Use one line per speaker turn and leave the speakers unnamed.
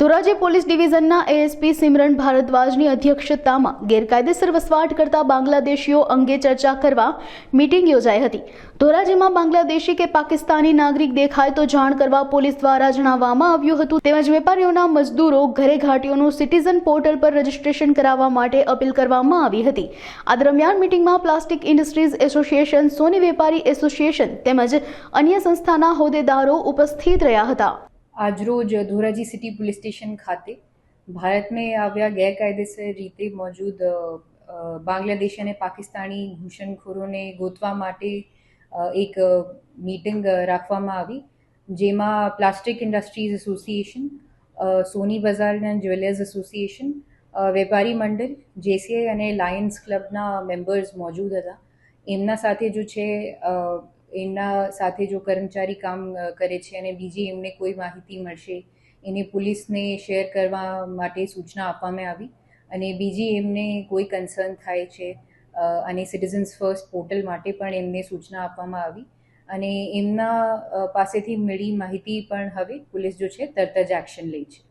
Dhoraji police ડિવિઝનના ASP Simran ભારદ્વાજની અધ્યક્ષતામાં ગેરકાયદેસર વસવાટ કરતા બાંગ્લાદેશીઓ અંગે ચર્ચા કરવા મીટિંગ યોજાઈ હતી. ધોરાજીમાં બાંગ્લાદેશી કે પાકિસ્તાની નાગરિક દેખાય તો જાણ કરવા પોલીસ દ્વારા જણાવવામાં આવ્યું હતું. તેમજ વેપારીઓના મજદૂરો ઘરે ઘાટીઓનું સિટીઝન પોર્ટલ પર રજીસ્ટ્રેશન કરાવવા માટે અપીલ કરવામાં આવી હતી. આ દરમિયાન મીટિંગમાં પ્લાસ્ટિક ઇન્ડસ્ટ્રીઝ એસોસિએશન, સોની વેપારી એસોસિએશન તેમજ અન્ય સંસ્થાના હોદ્દેદારો ઉપસ્થિત રહ્યા હતા.
આજરોજ ધોરાજી સિટી પોલીસ સ્ટેશન ખાતે ભારતમાં આવ્યા ગેરકાયદેસર રીતે મોજૂદ અ, અને પાકિસ્તાની ઘૂસણખોરોને ગોતવા માટે એક મીટિંગ રાખવામાં આવી જેમાં પ્લાસ્ટિક ઇન્ડસ્ટ્રીઝ એસોસિએશન સોની બજાર એન્ડ જ્વેલર્સ એસોસિએશન વેપારી મંડળ જેસીઆઈ અને લાયન્સ ક્લબના મેમ્બર્સ મોજૂદ હતા. એમના સાથે જો છે અ, એમના સાથે જો કર્મચારી કામ કરે છે અને બીજી એમને કોઈ માહિતી મળશે એને પોલીસને શેર કરવા માટે સૂચના આપવામાં આવી અને બીજી એમને કોઈ કન્સર્ન થાય છે અને સિટીઝન્સ ફર્સ્ટ પોર્ટલ માટે પણ એમને સૂચના આપવામાં આવી અને એમના પાસેથી મળી માહિતી પણ હવે પોલીસ જો છે તરત જ એક્શન લે છે.